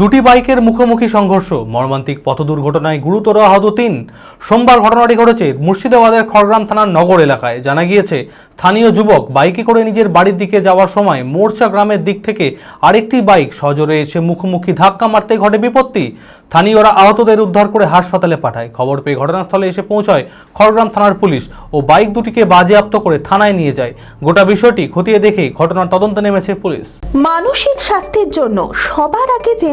দুটি বাইকের মুখোমুখি সংঘর্ষ, মর্মান্তিক পথ দুর্ঘটনায় গুরুতর আহত তিন। সোমবার ঘটনাটি ঘটেছে মুর্শিদাবাদের খড়গ্রাম থানার নগর এলাকায়। জানা গিয়েছে, স্থানীয় যুবক বাইকে করে নিজের বাড়ির দিকে যাওয়ার সময় মোর্চা গ্রামের দিক থেকে আরেকটি বাইক সজোরে এসে মুখোমুখি ধাক্কা মারতে ঘটে বিপত্তি। স্থানীয়রা আহতদের উদ্ধার করে হাসপাতালে পাঠায়। খবর পেয়ে ঘটনাস্থলে এসে পৌঁছয় খড়গ্রাম থানার পুলিশ ও বাইক দুটিকে বাজেয়াপ্ত করে থানায় নিয়ে যায়। গোটা বিষয়টি খতিয়ে দেখে ঘটনার তদন্তে নেমেছে পুলিশ। মানসিক স্বাস্থ্যের জন্য সবার আগে যে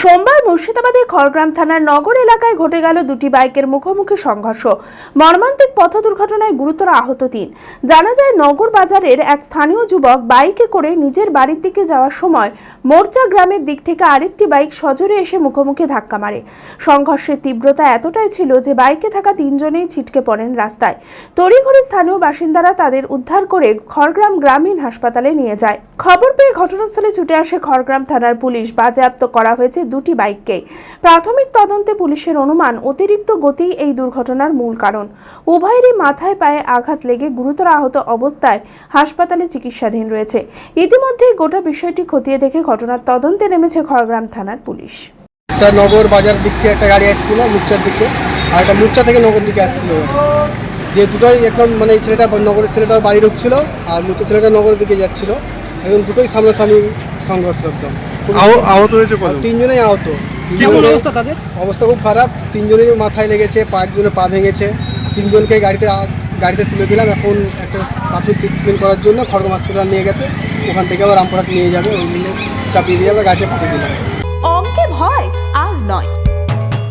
সোমবার মুর্শিদাবাদের খড়গ্রাম থানার নগর এলাকায় ঘটে গেল দুটি বাইকের মুখোমুখি সংঘর্ষ। মর্মান্তিক পথ দুর্ঘটনায় গুরুতর আহত তিন। জানা যায়, নগর বাজারের এক স্থানীয় যুবক বাইকে করে নিজের বাড়ির দিকে যাওয়ার সময় মোর্চা গ্রামের দিক থেকে আরেকটি বাইক সজোরে এসে মুখোমুখি ধাক্কা মারে। সংঘর্ষের তীব্রতা এতটাই ছিল যে বাইকে থাকা তিনজনেই ছিটকে পড়েন রাস্তায়। তড়িঘড়ি স্থানীয় বাসিন্দারা তাদের উদ্ধার করে খড়গ্রাম গ্রামীণ হাসপাতালে নিয়ে যায়। খবর পেয়ে ঘটনাস্থলে ছুটে আসে খড়গ্রাম থানার পুলিশ। বাজেয়াপ্ত করা হয়েছে দুটি বাইককে। প্রাথমিক তদন্তে পুলিশের অনুমান, অতিরিক্ত গতি এই দুর্ঘটনার মূল কারণ। উভয়েরই মাথায় পায়ে আঘাত লেগে গুরুতর আহত অবস্থায় হাসপাতালে চিকিৎসাধীন রয়েছে। ইতিমধ্যেই গোটা বিষয়টি খতিয়ে দেখে ঘটনার তদন্তে নেমেছে খড়গ্রাম থানার পুলিশ। নগর বাজার দিক থেকে একটা গাড়ি আসছিল মুচ্চার দিকে, আর একটা মুচ্চা থেকে নগর দিকে আসছিল। যে দুটোই একদম মানে ছেলেটা নগরের ছেলেটা বাড়ি ঢুকছিল, আর মুচ্চা ছেলেটা নগরের দিকে যাচ্ছিল। একদম দুটোই সামনাসামনি সংঘর্ষ একদম। আহ- আহত হয়েছে আর তিনজনেই আহত। কেমন অবস্থা তাদের? অবস্থা খুব খারাপ। তিনজনের মাথায় লেগেছে পাঁচজনের পা ভেঙেছে। তিনজনকে গাড়িতে আ- গাড়িতে তুলে দিলাম। এখন একটা প্রাথমিক ট্রিটমেন্ট করার জন্য খড়গম হাসপাতাল নিয়ে গেছে। ওখান থেকে আবার রামপুরহাট নিয়ে যাবে। ওই মিলে চাপিয়ে দিয়ে আবার গাড়িতে পাঠিয়ে দিলাম। অঙ্কে ভয় আর নয়।